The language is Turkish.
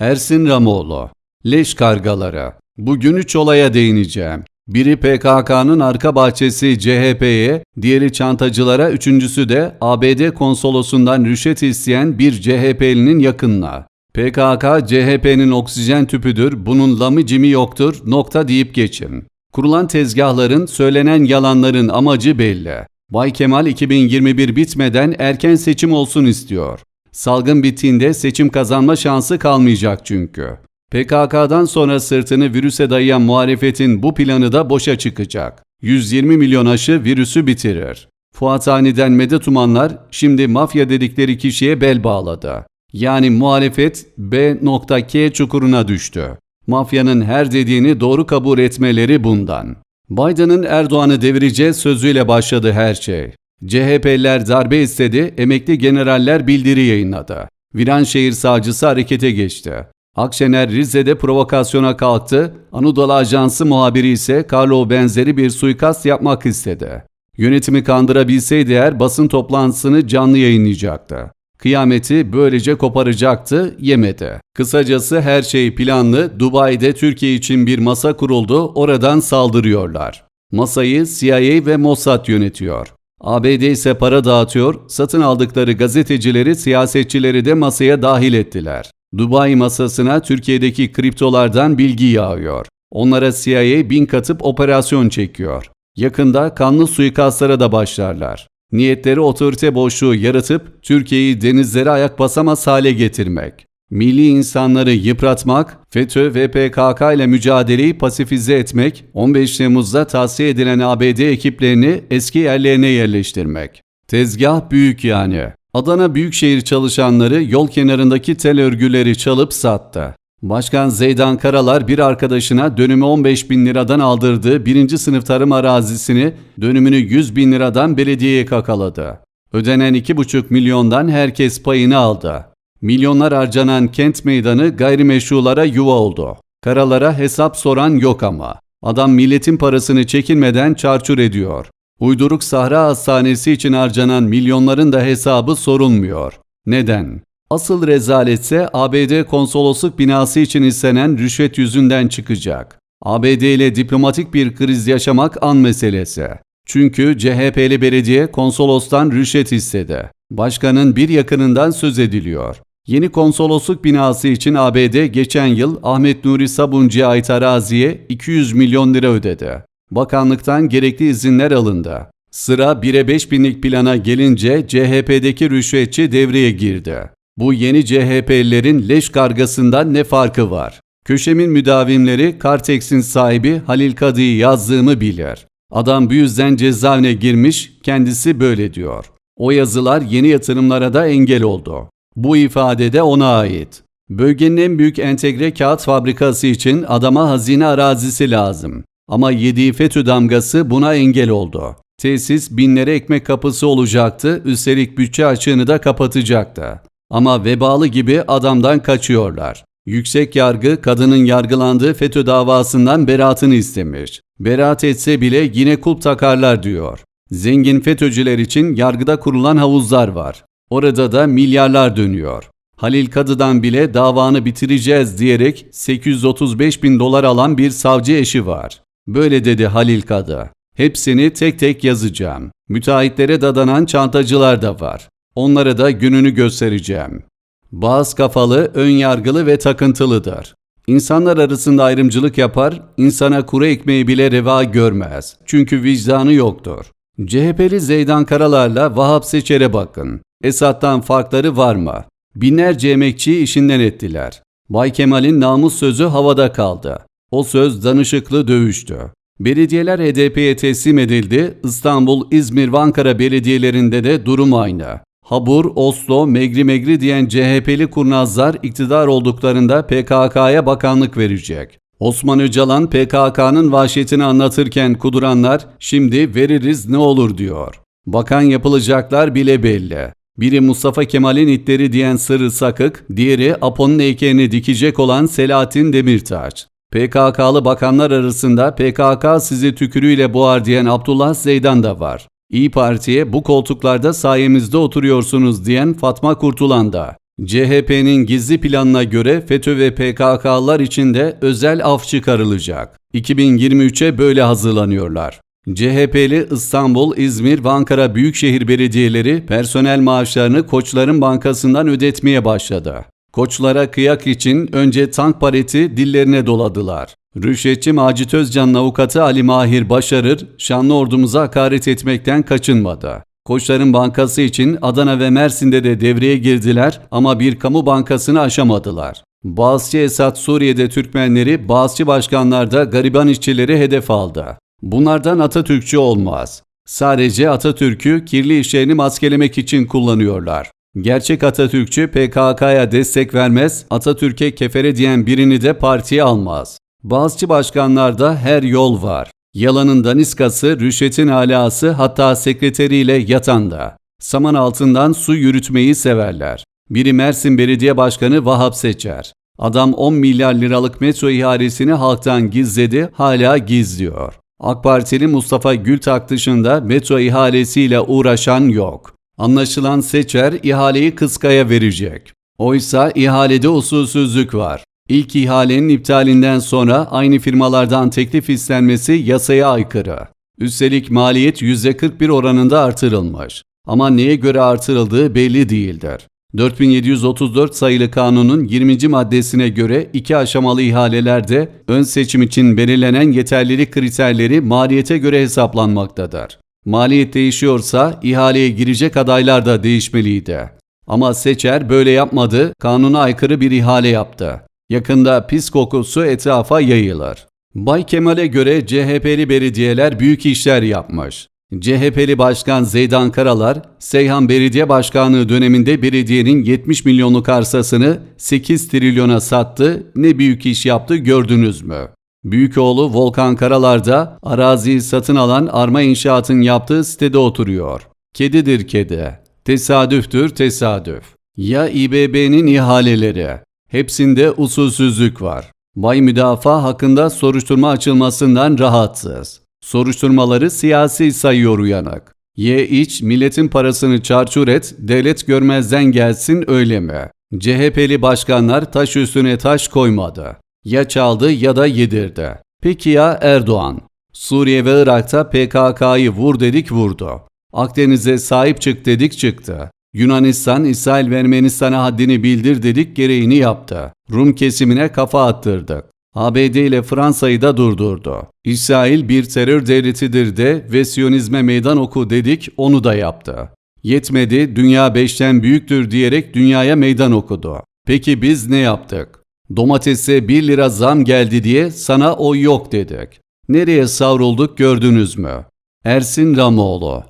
Ersin Ramoğlu Leş kargaları Bugün üç olaya değineceğim. Biri PKK'nın arka bahçesi CHP'ye, diğeri çantacılara, üçüncüsü de ABD konsolosundan rüşvet isteyen bir CHP'linin yakınına. PKK CHP'nin oksijen tüpüdür, bunun lamı cimi yoktur, nokta deyip geçin. Kurulan tezgahların, söylenen yalanların amacı belli. Bay Kemal 2021 bitmeden erken seçim olsun istiyor. Salgın bittiğinde seçim kazanma şansı kalmayacak çünkü. PKK'dan sonra sırtını virüse dayayan muhalefetin bu planı da boşa çıkacak. 120 milyon aşı virüsü bitirir. Fuathane'den medet umanlar şimdi mafya dedikleri kişiye bel bağladı. Yani muhalefet B.K çukuruna düştü. Mafyanın her dediğini doğru kabul etmeleri bundan. Biden'ın Erdoğan'ı devireceği sözüyle başladı her şey. CHP'liler darbe istedi, emekli generaller bildiri yayınladı. Viranşehir savcısı harekete geçti. Akşener Rize'de provokasyona kalktı, Anadolu Ajansı muhabiri ise Carlo benzeri bir suikast yapmak istedi. Yönetimi kandırabilseydi eğer basın toplantısını canlı yayınlayacaktı. Kıyameti böylece koparacaktı, yemedi. Kısacası her şey planlı, Dubai'de Türkiye için bir masa kuruldu, oradan saldırıyorlar. Masayı CIA ve Mossad yönetiyor. ABD ise para dağıtıyor, satın aldıkları gazetecileri, siyasetçileri de masaya dahil ettiler. Dubai masasına Türkiye'deki kriptolardan bilgi yağıyor. Onlara CIA bin katıp operasyon çekiyor. Yakında kanlı suikastlara da başlarlar. Niyetleri otorite boşluğu yaratıp Türkiye'yi denizlere ayak basamaz hale getirmek. Milli insanları yıpratmak, FETÖ ve PKK ile mücadeleyi pasifize etmek, 15 Temmuz'da tavsiye edilen ABD ekiplerini eski yerlerine yerleştirmek. Tezgah büyük yani. Adana Büyükşehir çalışanları yol kenarındaki tel örgüleri çalıp sattı. Başkan Zeydan Karalar bir arkadaşına dönümü 15 bin liradan aldırdığı birinci sınıf tarım arazisini dönümünü 100 bin liradan belediyeye kakaladı. Ödenen 2,5 milyondan herkes payını aldı. Milyonlar harcanan kent meydanı gayrimeşrulara yuva oldu. Karalara hesap soran yok ama. Adam milletin parasını çekinmeden çarçur ediyor. Uyduruk Sahra Hastanesi için harcanan milyonların da hesabı sorulmuyor. Neden? Asıl rezaletse ABD konsolosluk binası için istenen rüşvet yüzünden çıkacak. ABD ile diplomatik bir kriz yaşamak an meselesi. Çünkü CHP'li belediye konsolostan rüşvet istedi. Başkanın bir yakınından söz ediliyor. Yeni konsolosluk binası için ABD geçen yıl Ahmet Nuri Sabuncu'ya ait araziye 200 milyon lira ödedi. Bakanlıktan gerekli izinler alındı. Sıra 1'e 5 binlik plana gelince CHP'deki rüşvetçi devreye girdi. Bu yeni CHP'lilerin leş kargasından ne farkı var? Köşemin müdavimleri Kartex'in sahibi Halil Kadı'yı yazdığımı bilir. Adam bu yüzden cezaevine girmiş, kendisi böyle diyor. O yazılar yeni yatırımlara da engel oldu. Bu ifade de ona ait. Bölgenin en büyük entegre kağıt fabrikası için adama hazine arazisi lazım. Ama yediği FETÖ damgası buna engel oldu. Tesis binlere ekmek kapısı olacaktı, üstelik bütçe açığını da kapatacaktı. Ama vebalı gibi adamdan kaçıyorlar. Yüksek yargı kadının yargılandığı FETÖ davasından beraatını istemiş. Beraat etse bile yine kulp takarlar diyor. Zengin FETÖ'cüler için yargıda kurulan havuzlar var. Orada da milyarlar dönüyor. Halil Kadı'dan bile davanı bitireceğiz diyerek 835 bin dolar alan bir savcı eşi var. Böyle dedi Halil Kadı. Hepsini tek tek yazacağım. Müteahhitlere dadanan çantacılar da var. Onlara da gününü göstereceğim. Bazı kafalı, ön yargılı ve takıntılıdır. İnsanlar arasında ayrımcılık yapar, insana kuru ekmeği bile reva görmez. Çünkü vicdanı yoktur. CHP'li Zeydan Karalar'la Vahap Seçer'e bakın. Esat'tan farkları var mı? Binlerce emekçiyi işinden ettiler. Bay Kemal'in namus sözü havada kaldı. O söz danışıklı dövüştü. Belediyeler HDP'ye teslim edildi. İstanbul, İzmir ve Ankara belediyelerinde de durum aynı. Habur, Oslo, Megri Megri diyen CHP'li kurnazlar iktidar olduklarında PKK'ya bakanlık verecek. Osman Öcalan PKK'nın vahşetini anlatırken kuduranlar şimdi veririz ne olur diyor. Bakan yapılacaklar bile belli. Biri Mustafa Kemal'in itleri diyen Sırrı Sakık, diğeri Apo'nun heykelini dikecek olan Selahattin Demirtaş. PKK'lı bakanlar arasında PKK sizi tükürüğüyle boğar diyen Abdullah Zeydan da var. İyi Parti'ye bu koltuklarda sayemizde oturuyorsunuz diyen Fatma Kurtulan da. CHP'nin gizli planına göre FETÖ ve PKK'lar için de özel af çıkarılacak. 2023'e böyle hazırlanıyorlar. CHP'li İstanbul, İzmir ve Ankara Büyükşehir Belediyeleri personel maaşlarını Koçların Bankası'ndan ödetmeye başladı. Koçlara kıyak için önce tank pareti dillerine doladılar. Rüşvetçi Macit Özcan'ın avukatı Ali Mahir Başarır, şanlı ordumuza hakaret etmekten kaçınmadı. Koçların bankası için Adana ve Mersin'de de devreye girdiler ama bir kamu bankasını aşamadılar. Bağızçı Esad Suriye'de Türkmenleri, Bağızçı başkanlarda gariban işçileri hedef aldı. Bunlardan Atatürkçü olmaz. Sadece Atatürk'ü kirli işlerini maskelemek için kullanıyorlar. Gerçek Atatürkçü PKK'ya destek vermez, Atatürk'e kefere diyen birini de partiye almaz. Bazı başkanlarda her yol var. Yalanın daniskası, rüşvetin alası hatta sekreteriyle yatanda. Saman altından su yürütmeyi severler. Biri Mersin Belediye Başkanı Vahap Seçer. Adam 10 milyar liralık metro ihalesini halktan gizledi, hala gizliyor. AK Partili Mustafa Gültak dışında metro ihalesiyle uğraşan yok. Anlaşılan Seçer ihaleyi Kıska'ya verecek. Oysa ihalede usulsüzlük var. İlk ihalenin iptalinden sonra aynı firmalardan teklif istenmesi yasaya aykırı. Üstelik maliyet %41 oranında artırılmış. Ama neye göre artırıldığı belli değildir. 4734 sayılı kanunun 20. maddesine göre iki aşamalı ihalelerde ön seçim için belirlenen yeterlilik kriterleri maliyete göre hesaplanmaktadır. Maliyet değişiyorsa ihaleye girecek adaylar da değişmeliydi. Ama Seçer böyle yapmadı, kanuna aykırı bir ihale yaptı. Yakında pis kokusu etrafa yayılır. Bay Kemal'e göre CHP'li belediyeler büyük işler yapmış. CHP'li Başkan Zeydan Karalar, Seyhan Belediye Başkanlığı döneminde belediyenin 70 milyonluk arsasını 8 trilyona sattı, ne büyük iş yaptı gördünüz mü? Büyük oğlu Volkan Karalar da araziyi satın alan Arma İnşaat'ın yaptığı sitede oturuyor. Kedidir kedi. Tesadüftür tesadüf. Ya İBB'nin ihaleleri. Hepsinde usulsüzlük var. Bay Müdafaa hakkında soruşturma açılmasından rahatsız. Soruşturmaları siyasi sayıyor uyanık. Ye iç, milletin parasını çarçur et, devlet görmezden gelsin öyle mi? CHP'li başkanlar taş üstüne taş koymadı. Ya çaldı ya da yedirdi. Peki ya Erdoğan? Suriye ve Irak'ta PKK'yı vur dedik vurdu. Akdeniz'e sahip çık dedik çıktı. Yunanistan, İsrail ve Ermenistan'a haddini bildir dedik gereğini yaptı. Rum kesimine kafa attırdık. ABD ile Fransa'yı da durdurdu. İsrail bir terör devletidir de ve Siyonizme meydan oku dedik onu da yaptı. Yetmedi dünya beşten büyüktür diyerek dünyaya meydan okudu. Peki biz ne yaptık? Domatese 1 lira zam geldi diye sana o yok dedik. Nereye savrulduk gördünüz mü? Ersin Ramoğlu